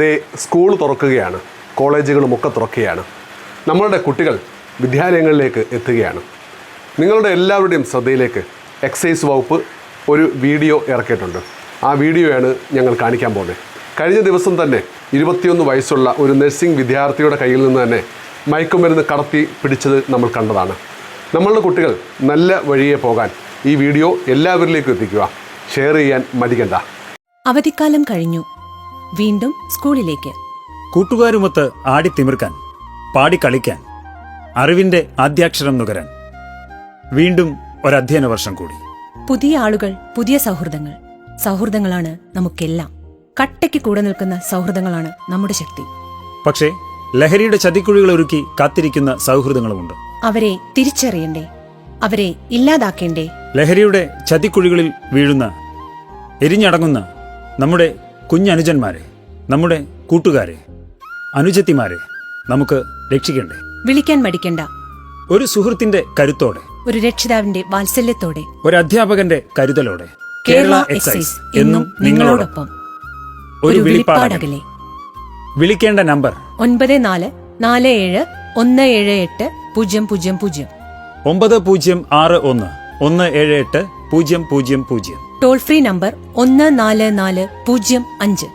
ദേ school തുറക്കുകയാണ്. കോളേജുകളും ഒക്കെ തുറക്കുകയാണ്. നമ്മളുടെ കുട്ടികൾ വിദ്യാലയങ്ങളിലേക്ക് എത്തുകയാണ്. നിങ്ങളുടെ എല്ലാവരുടെയും ശ്രദ്ധയിലേക്ക് എക്സൈസ് വകുപ്പ് ഒരു വീഡിയോ ഇറക്കിയിട്ടുണ്ട്. ആ വീഡിയോയാണ് ഞങ്ങൾ കാണിക്കാൻ പോകുന്നത്. കഴിഞ്ഞ ദിവസം തന്നെ ഇരുപത്തിയൊന്ന് വയസ്സുള്ള ഒരു നഴ്സിംഗ് വിദ്യാർത്ഥിയുടെ കയ്യിൽ നിന്ന് തന്നെ മയക്കുമരുന്ന് കടത്തി പിടിച്ചത് നമ്മൾ കണ്ടതാണ്. നമ്മളുടെ കുട്ടികൾ നല്ല വഴിയെ പോകാൻ ഈ വീഡിയോ എല്ലാവരിലേക്കും എത്തിക്കുക. ഷെയർ ചെയ്യാൻ മടിക്കണ്ട. അവധിക്കാലം കഴിഞ്ഞു. വീണ്ടും സ്കൂളിലേക്ക്. കൂട്ടുകാരുമൊത്ത് ആടിത്തിമിർക്കാൻ പാടിക്കളിക്കാൻ അറിവിന്റെ ആദ്യാക്ഷരം നുകരാൻ. വീണ്ടും ഒരധ്യയന വർഷം കൂടി. പുതിയ ആളുകൾ പുതിയ സൗഹൃദങ്ങൾ. സൗഹൃദങ്ങളാണ് നമുക്കെല്ലാം. കട്ടയ്ക്ക് കൂടെ നിൽക്കുന്ന സൗഹൃദങ്ങളാണ് നമ്മുടെ ശക്തി. പക്ഷേ ലഹരിയുടെ ചതിക്കുഴികൾ ഒരുക്കി കാത്തിരിക്കുന്ന സൗഹൃദങ്ങളുമുണ്ട്. അവരെ തിരിച്ചറിയണ്ടേ? അവരെ ഇല്ലാതാക്കേണ്ടേ? ലഹരിയുടെ ചതിക്കുഴികളിൽ വീഴുന്ന എരിഞ്ഞടങ്ങുന്ന നമ്മുടെ കുഞ്ഞനുജന്മാരെ നമ്മുടെ കൂട്ടുകാരെ അനുജത്തിമാരെ നമുക്ക് രക്ഷിക്കണ്ടേ? വിളിക്കാൻ മടിക്കണ്ട. ഒരു സുഹൃത്തിന്റെ കരുത്തോടെ. ഒരു രക്ഷിതാവിന്റെ വാത്സല്യത്തോടെ. ഒരു അധ്യാപകന്റെ കരുതലോടെ. കേരള എക്സൈസ് എന്നും നിങ്ങളോടൊപ്പം. ഒരു വിളിപ്പാടകലെ വിളിക്കേണ്ട നമ്പർ. ഒൻപത് നാല് നാല് ഏഴ് ഒന്ന് ഏഴ് എട്ട് പൂജ്യം പൂജ്യം പൂജ്യം. ഒമ്പത് പൂജ്യം ആറ് ഒന്ന് ഒന്ന് ഏഴ് എട്ട് പൂജ്യം പൂജ്യം പൂജ്യം. ടോൾ ഫ്രീ നമ്പർ ഒന്ന് നാല് നാല് പൂജ്യം അഞ്ച്.